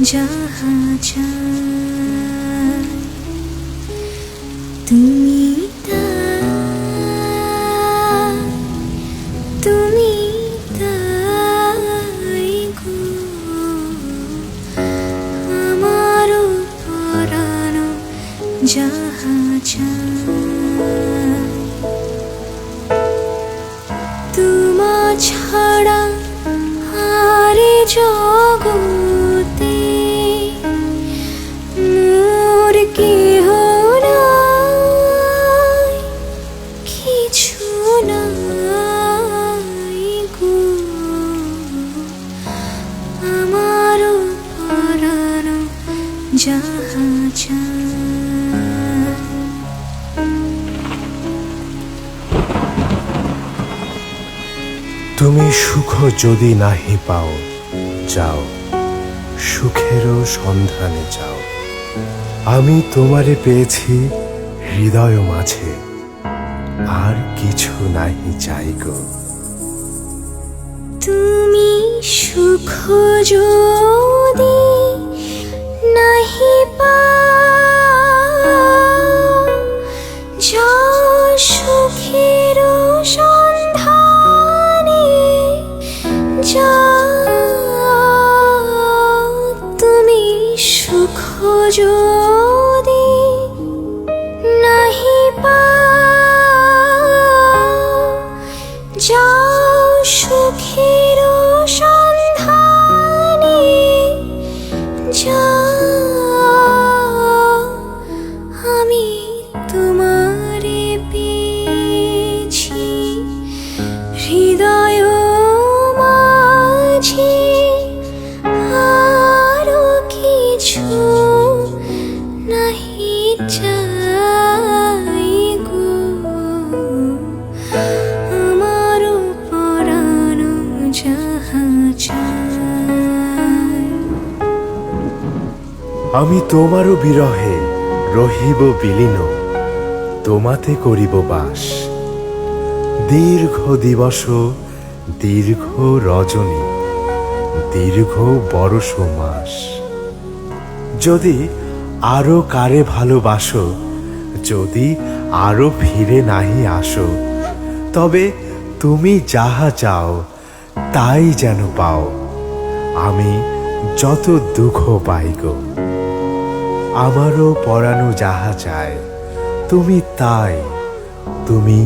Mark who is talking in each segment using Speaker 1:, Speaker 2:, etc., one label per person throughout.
Speaker 1: যাহা চাই তুমি তাই তুমি তাই গো। আমারও পরানো যাহা চাই তোমা ছাড়া আরে জগতে যাহা
Speaker 2: তুমি সুখ যদি নাহি পাও যাও। সুখেরও সন্ধানে যাও। আমি তোমারে পেয়েছি হৃদয় মাঝে। আর কিছু নাহি চাই গো।
Speaker 1: তুমি সুখ যদি যদি নাহি যাও সুখের সন্ধানে আমি
Speaker 2: তোমারও বিরহে রহিব বিলীন, তোমাতে করিব বাস। দীর্ঘ দিবস, দীর্ঘ রজনী, দীর্ঘ বরষ মাস। যদি আরও কারে ভালোবাসো, যদি আরও ফিরে নাহি আসো, তবে তুমি যাহা চাও, তাই যেন পাও। আমি যত দুঃখ পাই গো, আমারও পরানো যাহা চায়, তুমি তাই তুমি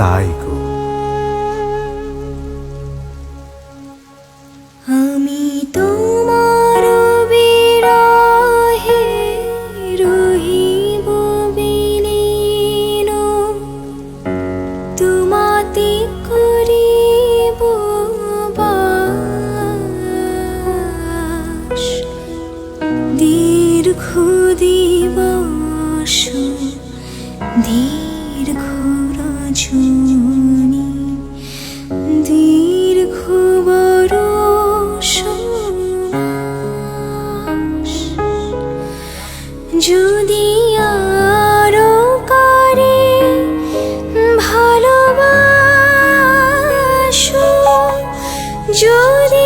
Speaker 2: তাই গো।
Speaker 1: আমি তোমার তোমাতে করিব রজনী দীর্ঘ বড় যদি আরও করে ভালোবাসো যদি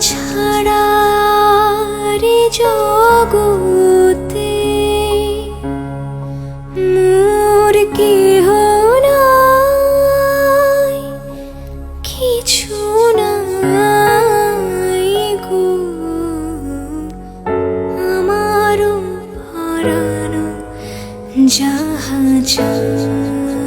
Speaker 1: ছাড়া রে জগতে মোর কেহ কিছু নাই গো। আমারও পরানো যাহা চাই।